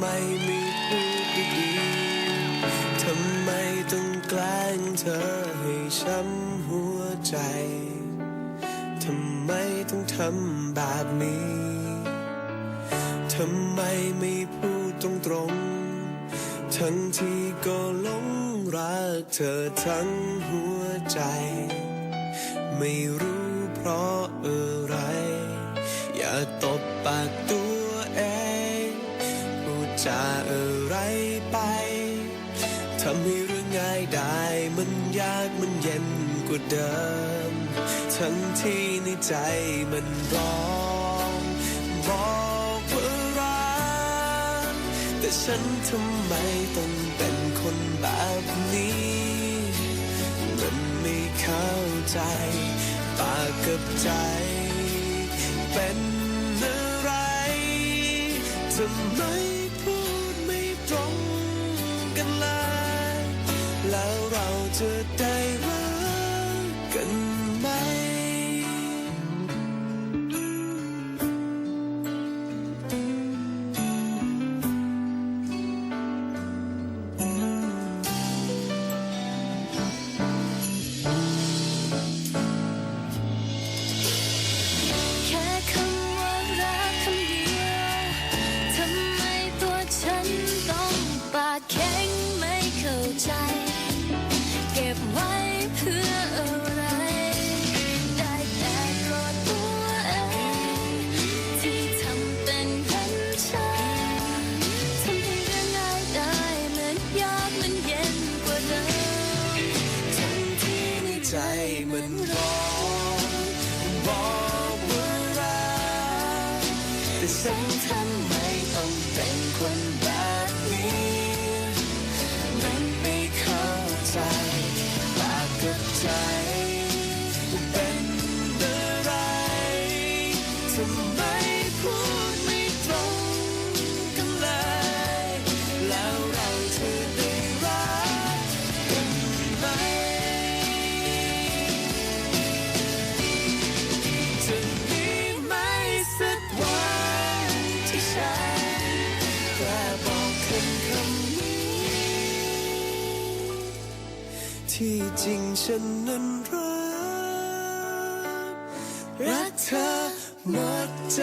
ไมไม่พูดดีๆทำไมต้องแกล้งเธอให้ช้ำหัวใจ ทำไมต้องทำแบบนี้ ทำไมไม่พูดตรงๆทั้งที่ก็หลงรักเธอทั้งหัวใจ ไม่รู้เพราะอะไร อย่าตบปากตัว กว่าเดิม ทั้งที่ในใจมันร้องบอกว่ารักแต่ฉันทำไมต้องเป็นคนแบบนี้ มันไม่เข้าใจ ปากกับใจ เป็นอะไรทำไมพูดไม่ตรงกันเลยแล้วเราจะได้รั กกันไหมแค่ มันร้องบอกว่ารักแต่ฉันทำไมต้องเป็นคนแบบนี้ มันไม่เข้าใจปากกับใจเป็นอะไรทำไม แค่บอกคำคำนี้ ที่จริงฉันนั้นรัก รักเธอหมดใจ